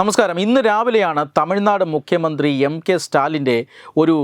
നമസ്കാരം. ഇന്ന് രാവിലെയാണ് തമിഴ്നാട് മുഖ്യമന്ത്രി എം കെ സ്റ്റാലിന്റെ ഒരു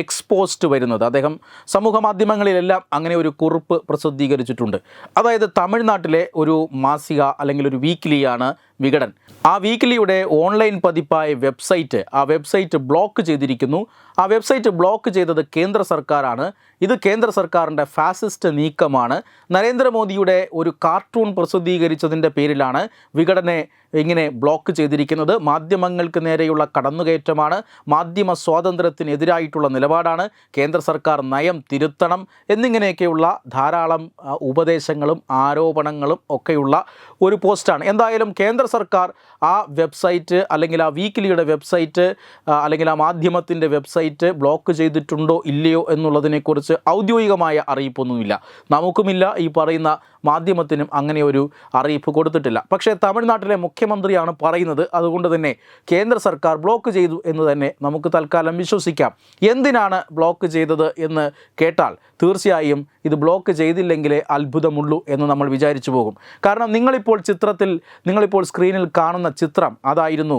എക്സ്പോസ്റ്റ് വരുന്നത്. അദ്ദേഹം സമൂഹ മാധ്യമങ്ങളിലെല്ലാം അങ്ങനെ ഒരു കുറിപ്പ് പ്രസിദ്ധീകരിച്ചിട്ടുണ്ട്. അതായത് തമിഴ്നാട്ടിലെ ഒരു മാസിക അല്ലെങ്കിൽ ഒരു വീക്ക്ലിയാണ് വികടൻ ആ വീക്കിലിയുടെ ഓൺലൈൻ പതിപ്പായ വെബ്സൈറ്റ് ആ വെബ്സൈറ്റ് ബ്ലോക്ക് ചെയ്തിരിക്കുന്നു. ആ വെബ്സൈറ്റ് ബ്ലോക്ക് ചെയ്തത് കേന്ദ്ര സർക്കാരാണ്. ഇത് കേന്ദ്ര സർക്കാരിന്റെ ഫാസിസ്റ്റ് നീക്കമാണ്. നരേന്ദ്രമോദിയുടെ ഒരു കാർട്ടൂൺ പ്രസിദ്ധീകരിച്ചതിന്റെ പേരിലാണ് വികടനെ ഇങ്ങനെ ബ്ലോക്ക് ചെയ്തിരിക്കുന്നത്. മാധ്യമങ്ങൾക്ക് നേരെയുള്ള കടന്നുകയറ്റമാണ്. മാധ്യമ സ്വാതന്ത്ര്യത്തിനെതിരായിട്ടുള്ള നിലപാടാണ്. കേന്ദ്ര സർക്കാർ നയം തിരുത്തണം എന്നിങ്ങനെയൊക്കെയുള്ള ധാരാളം ഉപദേശങ്ങളും ആരോപണങ്ങളും ഒക്കെയുള്ള ഒരു പോസ്റ്റാണ്. എന്തായാലും കേന്ദ്ര സർക്കാർ ആ വെബ്സൈറ്റ് അല്ലെങ്കിൽ ആ വീക്കിലിയുടെ വെബ്സൈറ്റ് അല്ലെങ്കിൽ ആ മാധ്യമത്തിന്റെ വെബ്സൈറ്റ് ബ്ലോക്ക് ചെയ്തിട്ടുണ്ടോ ഇല്ലയോ എന്നുള്ളതിനെക്കുറിച്ച് ഔദ്യോഗികമായ അറിയിപ്പൊന്നുമില്ല. നമുക്കുമില്ല ഈ പറയുന്ന മാധ്യമത്തിനും അങ്ങനെ ഒരു അറിയിപ്പ് കൊടുത്തിട്ടില്ല. പക്ഷേ തമിഴ്നാട്ടിലെ മുഖ്യമന്ത്രിയാണ് പറയുന്നത് അതുകൊണ്ട് തന്നെ കേന്ദ്ര സർക്കാർ ബ്ലോക്ക് ചെയ്തു എന്ന് തന്നെ നമുക്ക് തൽക്കാലം വിശ്വസിക്കാം. എന്തിനാണ് ബ്ലോക്ക് ചെയ്തത് എന്ന് കേട്ടാൽ തീർച്ചയായും ഇത് ബ്ലോക്ക് ചെയ്തില്ലെങ്കിലേ അത്ഭുതമുള്ളൂ എന്ന് നമ്മൾ വിചാരിച്ചു പോകും. കാരണം നിങ്ങളിപ്പോൾ ചിത്രത്തിൽ നിങ്ങളിപ്പോൾ സ്ക്രീനിൽ കാണുന്ന ചിത്രം അതായിരുന്നു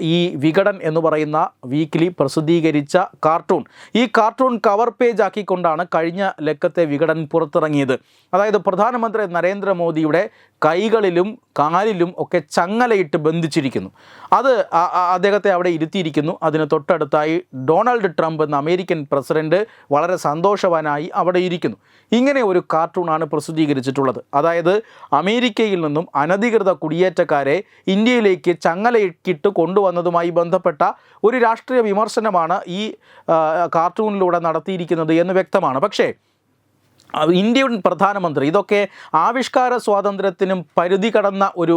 ഈ വികടൻ എന്ന് പറയുന്ന വീക്കിലി പ്രസിദ്ധീകരിച്ച കാർട്ടൂൺ ഈ കാർട്ടൂൺ കവർ പേജ് ആക്കിക്കൊണ്ടാണ് കഴിഞ്ഞ ലക്കത്തെ വികടൻ പുറത്തിറങ്ങിയത്. അതായത് പ്രധാനമന്ത്രി നരേന്ദ്രമോദിയുടെ കൈകളിലും കാലിലും ഒക്കെ ചങ്ങലയിട്ട് ബന്ധിച്ചിരിക്കുന്നു. അത് അദ്ദേഹത്തെ അവിടെ ഇരുത്തിയിരിക്കുന്നു. അതിന് തൊട്ടടുത്തായി ഡൊണാൾഡ് ട്രംപ് എന്ന അമേരിക്കൻ പ്രസിഡന്റ് വളരെ സന്തോഷവാനായി അവിടെ ഇരിക്കുന്നു. ഇങ്ങനെ ഒരു കാർട്ടൂണാണ് പ്രസിദ്ധീകരിച്ചിട്ടുള്ളത്. അതായത് അമേരിക്കയിൽ നിന്നും അനധികൃത കുടിയേറ്റക്കാരെ ഇന്ത്യയിലേക്ക് ചങ്ങലയിട്ടിട്ട് കൊണ്ടുവന്നതുമായി ബന്ധപ്പെട്ട ഒരു രാഷ്ട്രീയ വിമർശനമാണ് ഈ കാർട്ടൂണിലൂടെ നടത്തിയിരിക്കുന്നത് എന്ന് വ്യക്തമാണ്. പക്ഷേ ഇന്ത്യൻ പ്രധാനമന്ത്രി. ഇതൊക്കെ ആവിഷ്കാര സ്വാതന്ത്ര്യത്തിനും പരിധി കടന്ന ഒരു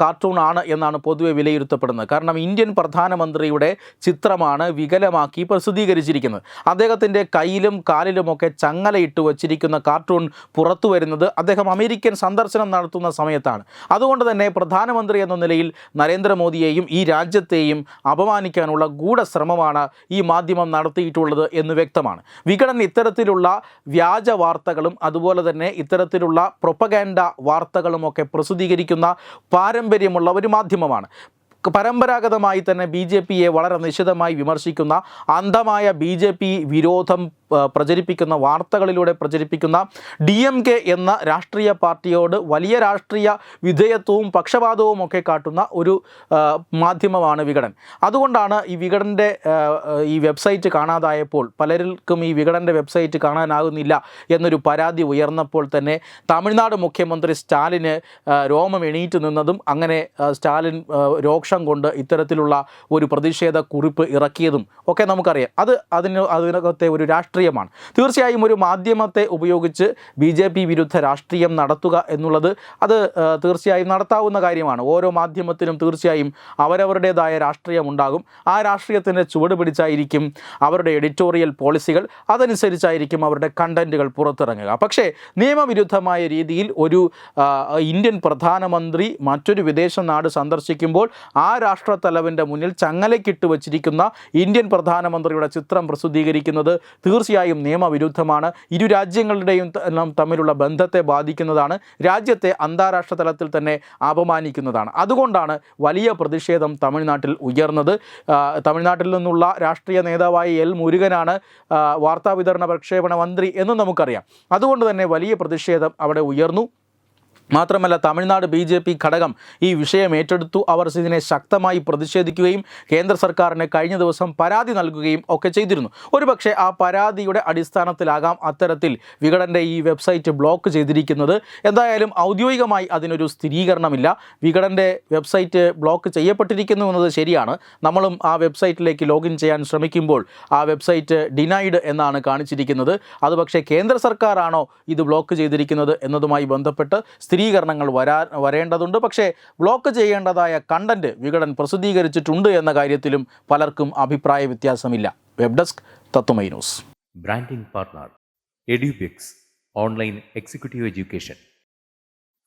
കാർട്ടൂണാണ് എന്നാണ് പൊതുവെ വിലയിരുത്തപ്പെടുന്നത്. കാരണം ഇന്ത്യൻ പ്രധാനമന്ത്രിയുടെ ചിത്രമാണ് വികലമാക്കി പ്രസിദ്ധീകരിച്ചിരിക്കുന്നത്. അദ്ദേഹത്തിന്റെ കയ്യിലും കാലിലുമൊക്കെ ചങ്ങലയിട്ട് വച്ചിരിക്കുന്ന കാർട്ടൂൺ പുറത്തു വരുന്നത് അദ്ദേഹം അമേരിക്കൻ സന്ദർശനം നടത്തുന്ന സമയത്താണ്. അതുകൊണ്ട് തന്നെ പ്രധാനമന്ത്രി എന്ന നിലയിൽ നരേന്ദ്രമോദിയെയും ഈ രാജ്യത്തെയും അപമാനിക്കാനുള്ള ഗൂഢശ്രമമാണ് ഈ മാധ്യമം നടത്തിയിട്ടുള്ളത് എന്ന് വ്യക്തമാണ്. വികടൻ ഇത്തരത്തിലുള്ള വ്യാജ വാർത്തകളും അതുപോലെ തന്നെ ഇത്തരത്തിലുള്ള പ്രൊപ്പഗാൻഡ വാർത്തകളുമൊക്കെ പ്രസിദ്ധീകരിക്കുന്ന പാരമ്പര്യമുള്ള ഒരു മാധ്യമമാണ്. പരമ്പരാഗതമായി തന്നെ ബി ജെ പിയെ വളരെ നിശിതമായി വിമർശിക്കുന്ന അന്ധമായ ബി ജെ പി വിരോധം പ്രചരിപ്പിക്കുന്ന വാർത്തകളിലൂടെ പ്രചരിപ്പിക്കുന്ന ഡി എം കെ എന്ന രാഷ്ട്രീയ പാർട്ടിയോട് വലിയ രാഷ്ട്രീയ വിധേയത്വവും പക്ഷപാതവും ഒക്കെ കാട്ടുന്ന ഒരു മാധ്യമമാണ് വികടൻ അതുകൊണ്ടാണ് ഈ ആ, ഈ വെബ്സൈറ്റ് കാണാതായപ്പോൾ പലർക്കും ഈ വികടന്റെ വെബ്സൈറ്റ് കാണാനാകുന്നില്ല എന്നൊരു പരാതി ഉയർന്നപ്പോൾ തന്നെ തമിഴ്നാട് മുഖ്യമന്ത്രി സ്റ്റാലിന് രോമം എണീറ്റ് നിന്നതും അങ്ങനെ സ്റ്റാലിൻ രോക്ഷം കൊണ്ട് ഇത്തരത്തിലുള്ള ഒരു പ്രതിഷേധ കുറിപ്പ് ഇറക്കിയതും ഒക്കെ നമുക്കറിയാം. അത് അതിന് അതിനകത്തെ ഒരു രാഷ്ട്രീയമാണ്. തീർച്ചയായും ഒരു മാധ്യമത്തെ ഉപയോഗിച്ച് ബി ജെ പി വിരുദ്ധ രാഷ്ട്രീയം നടത്തുക എന്നുള്ളത് അത് തീർച്ചയായും നടത്താവുന്ന കാര്യമാണ്. ഓരോ മാധ്യമത്തിനും തീർച്ചയായും അവരവരുടേതായ രാഷ്ട്രീയം ഉണ്ടാകും. ആ രാഷ്ട്രീയത്തിന്റെ ചുവട് പിടിച്ചായിരിക്കും അവരുടെ എഡിറ്റോറിയൽ പോളിസികൾ. അതനുസരിച്ചായിരിക്കും അവരുടെ കണ്ടന്റുകൾ പുറത്തിറങ്ങുക. പക്ഷേ നിയമവിരുദ്ധമായ രീതിയിൽ ഒരു ഇന്ത്യൻ പ്രധാനമന്ത്രി മറ്റൊരു വിദേശ നാട് സന്ദർശിക്കുമ്പോൾ ആ രാഷ്ട്രത്തലവന്റെ മുന്നിൽ ചങ്ങലക്കിട്ട് വച്ചിരിക്കുന്ന ഇന്ത്യൻ പ്രധാനമന്ത്രിയുടെ ചിത്രം പ്രസിദ്ധീകരിക്കുന്നത് തീർച്ചയായും നിയമവിരുദ്ധമാണ്. ഇരു രാജ്യങ്ങളുടെയും തമ്മിലുള്ള ബന്ധത്തെ ബാധിക്കുന്നതാണ്. രാജ്യത്തെ അന്താരാഷ്ട്ര തലത്തിൽ തന്നെ അപമാനിക്കുന്നതാണ്. അതുകൊണ്ടാണ് വലിയ പ്രതിഷേധം തമിഴ്നാട്ടിൽ ഉയർന്നത്. തമിഴ്നാട്ടിൽ നിന്നുള്ള രാഷ്ട്രീയ നേതാവായ എൽ മുരുകനാണ് വാർത്താ വാർത്താവിതരണ പ്രക്ഷേപണ മന്ത്രി എന്ന് നമുക്കറിയാം. അതുകൊണ്ട് തന്നെ വലിയ പ്രതിഷേധം അവിടെ ഉയർന്നു. മാത്രമല്ല തമിഴ്നാട് ബി ജെ പി ഘടകം ഈ വിഷയം ഏറ്റെടുത്തു. അവർ ഇതിനെ ശക്തമായി പ്രതിഷേധിക്കുകയും കേന്ദ്ര സർക്കാരിന് കഴിഞ്ഞ ദിവസം പരാതി നൽകുകയും ഒക്കെ ചെയ്തിരുന്നു. ഒരുപക്ഷെ ആ പരാതിയുടെ അടിസ്ഥാനത്തിലാകാം അത്തരത്തിൽ വികടന്റെ ഈ വെബ്സൈറ്റ് ബ്ലോക്ക് ചെയ്തിരിക്കുന്നത്. എന്തായാലും ഔദ്യോഗികമായി അതിനൊരു സ്ഥിരീകരണമില്ല. വികടന്റെ വെബ്സൈറ്റ് ബ്ലോക്ക് ചെയ്യപ്പെട്ടിരിക്കുന്നു എന്നത് ശരിയാണ്. നമ്മളും ആ വെബ്സൈറ്റിലേക്ക് ലോഗിൻ ചെയ്യാൻ ശ്രമിക്കുമ്പോൾ ആ വെബ്സൈറ്റ് ഡിനൈഡ് എന്നാണ് കാണിച്ചിരിക്കുന്നത്. അത് കേന്ദ്ര സർക്കാരാണോ ഇത് ബ്ലോക്ക് ചെയ്തിരിക്കുന്നത് എന്നതുമായി ബന്ധപ്പെട്ട് സ്ഥിരീകരണങ്ങൾ വരാ വരേണ്ടതുണ്ട്. പക്ഷേ ബ്ലോക്ക് ചെയ്യേണ്ടതായ കണ്ടന്റ് വിഘടൻ പ്രസിദ്ധീകരിച്ചിട്ടുണ്ട് എന്ന കാര്യത്തിലും പലർക്കും അഭിപ്രായ വ്യത്യാസമില്ല. വെബ് ഡെസ്ക് തത്വമൈനൂസ് branding partner എഡ്യൂബിക്സ് online executive education.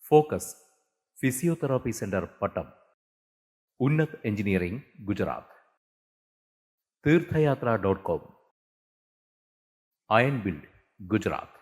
Focus physiotherapy centre Pattom. Unnat engineering Gujarat. Theerthayatra dot com. Iron build Gujarat.